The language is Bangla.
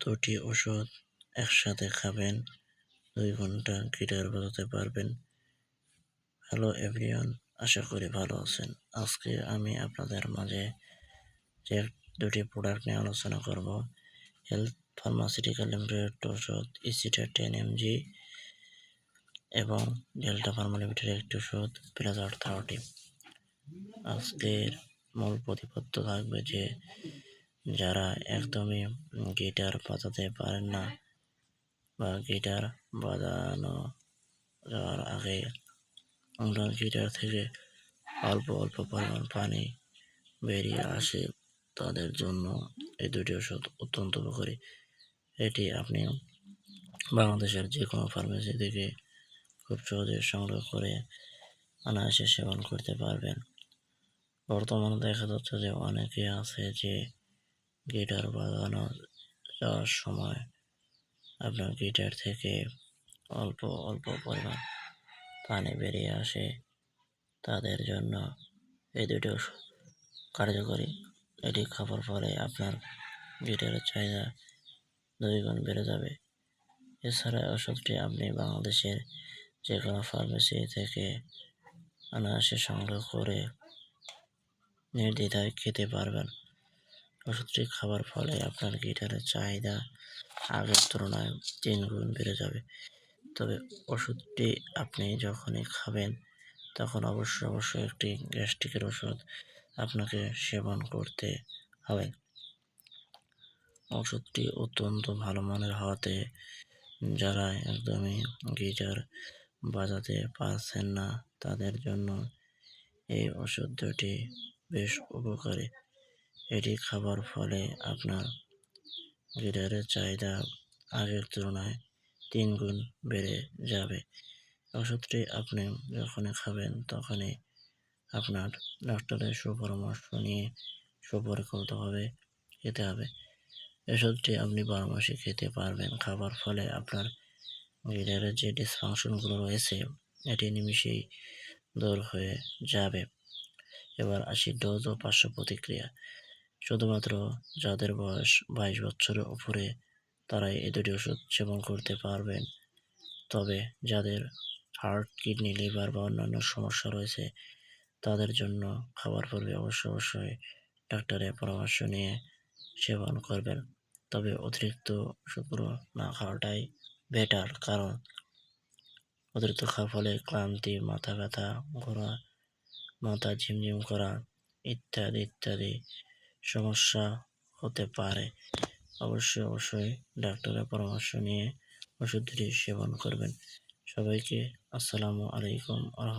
দুটি ওষুধ একসাথে খাবেন, দুই ঘণ্টা গিটার বাজাতে পারবেন। হ্যালো এভরিওয়ান, আশা করি ভালো আছেন। আজকে আমি আপনাদের মাঝে যে দুটি প্রোডাক্ট নিয়ে আলোচনা করব, হেলথ ফার্মাসিউটিক্যাল লিমিটেড ওষুধ ইসিটা টেন এমজি এবং ডেল্টা ফার্মা লিমিটেড একটি ওষুধ, প্লাজার থার্টি। আজকের মূল প্রতিপত্ত থাকবে যে যারা একদমই গিটার বাজাতে পারেন না বা গিটার বাজানো যাওয়ার আগে আমরা গিটার থেকে অল্প অল্প পরিমাণ পানি বেরিয়ে আসে তাদের জন্য এই দুটি ওষুধ অত্যন্ত উপকারী। এটি আপনি বাংলাদেশের যে কোনো ফার্মেসি থেকে খুব সহজে সংগ্রহ করে অনায়াসে সেবন করতে পারবেন। বর্তমানে দেখা যাচ্ছে যে অনেকে আছে যে গিটার বাজানো যাওয়ার সময় আপনার গিটার থেকে অল্প অল্প পরিমাণ পানি বেরিয়ে আসে। তাদের জন্য এই দুটি কার্যকরী এটি খাবার ফলে আপনার গিটারের চাহিদা দুই গুণ বেড়ে যাবে। এছাড়া ওষুধটি আপনি বাংলাদেশের যে কোনো ফার্মেসি থেকে অনায়াসে সংগ্রহ করে নির্দ্বিধায় খেতে পারবেন। ওষুধটি খাবার ফলে আপনার গিটারের চাহিদা আগের তুলনায় তিন গুণ বেড়ে যাবে। তবে ওষুধটি আপনি যখনই খাবেন, তখন অবশ্যই অবশ্যই একটি গ্যাস্ট্রিকের ওষুধ আপনাকে সেবন করতে হবে। ওষুধটি অত্যন্ত ভালো মানের হওয়াতে যারা একদমই গিটার বাজাতে পারছেন না, তাদের জন্য এই ওষুধ দুটি বেশ উপকারী। এটি খাবার ফলে আপনার গিটারের চাহিদা আগের তুলনায় তিন গুণ বেড়ে যাবে। ওষুধটি আপনি যখনই খাবেন তখনই আপনার ডাক্তারের সুপরামর্শ নিয়ে সুপরিকল্পিতভাবে খেতে হবে। ওষুধটি আপনি বারো মাসে খেতে পারবেন। খাবার ফলে আপনার গিটারের যে ডিসফাংশনগুলো রয়েছে, এটি নিমিশেই দূর হয়ে যাবে। এবার আসি ডোজ ও পার্শ্ব প্রতিক্রিয়া। শুধুমাত্র যাদের বয়স বাইশ বছরের উপরে, তারাই এ দুটি ওষুধ সেবন করতে পারবেন। তবে যাদের হার্ট, কিডনি, লিভার বা অন্যান্য সমস্যা রয়েছে, তাদের জন্য খাবার পূর্বে অবশ্যই অবশ্যই ডাক্তারের পরামর্শ নিয়ে সেবন করবেন। তবে অতিরিক্ত ওষুধগুলো না খাওয়াটাই বেটার কারণ অতিরিক্ত খাওয়ার ফলে ক্লান্তি, মাথা ব্যথা, ঘোরা, মাথা ঝিমঝিম করা ইত্যাদি ইত্যাদি সমস্যা হতে পারে। অবশ্যই অবশ্যই ডাক্তারের পরামর্শ নিয়ে ওষুধটি সেবন করবেন। সবাইকে আসসালামু আলাইকুম আহমতুল্লাহ